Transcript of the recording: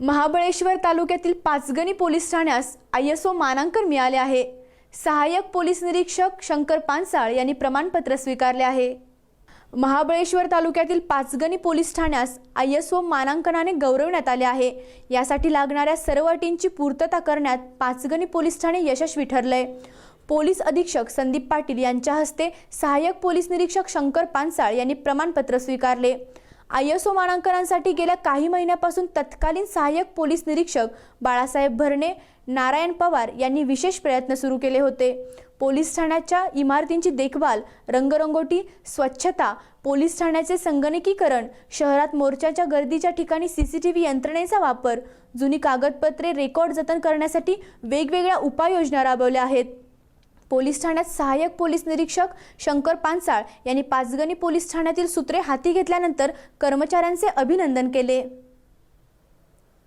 महाबळेश्वर तालुक्यातील पाचगणी पोलीस ठाण्यास I S O मानांकन मिळाले आहे. सहाय्यक पोलीस निरीक्षक शंकर पानसाळ यांनी प्रमाणपत्र स्वीकारले आहे. महाबळेश्वर तालुक्यातील पाचगणी पोलीस ठाण्यास आय एस ओ मानांकनाने गौरवण्यात आले आहे. यासाठी लागणाऱ्या सर्व अटींची पूर्तता करण्यात पाचगणी पोलीस ठाणे यशस्वी ठरलंय. पोलीस अधीक्षक संदीप पाटील यांच्या हस्ते सहाय्यक पोलीस निरीक्षक शंकर पानसाळ यांनी प्रमाणपत्र स्वीकारले. आय एस ओ मानांकनांसाठी गेल्या काही महिन्यापासून तत्कालीन सहाय्यक पोलीस निरीक्षक बाळासाहेब भरणे नारायण पवार यांनी विशेष प्रयत्न सुरू केले होते. पोलीस ठाण्याच्या इमारतींची देखभाल रंगरंगोटी स्वच्छता पोलीस ठाण्याचे संगणकीकरण शहरात मोर्चाच्या गर्दीच्या ठिकाणी सी सी टी व्ही यंत्रणेचा वापर जुनी कागदपत्रे रेकॉर्ड जतन करण्यासाठी वेगवेगळ्या उपाययोजना राबवल्या आहेत. पोलीस ठाण्यात सहाय्यक पोलीस निरीक्षक शंकर पानसाळ यांनी पाचगणी पोलीस ठाण्यातील सूत्रे हाती घेतल्यानंतर कर्मचाऱ्यांचे अभिनंदन केले.